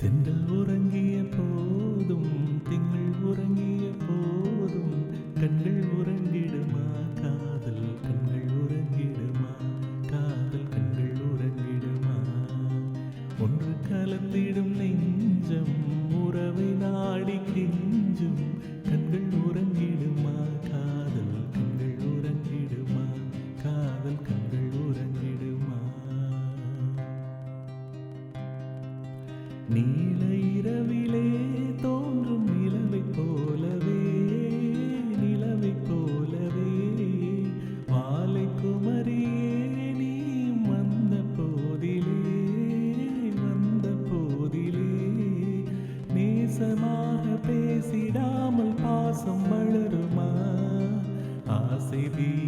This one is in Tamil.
தென்றல் உறங்கிய போதும் திங்கள் உறங்கிய போதும் கண்கள் உறங்கிடுமா காதல் கண்கள் உறங்கிடுமா காதல் கண்கள் உறங்கிடுமா? ஒன்று கலந்திடும் நெஞ்சம் உறவை நாடிக்கின்ற நீல இரவிலே தோன்றும் நிலவை போலவே நிலவை போலவே. மாலை குமரியே நீ வந்த போதிலே வந்த போதிலே. நேசமாக பேசிடாமல் பாசம் வளருமா ஆசை தீ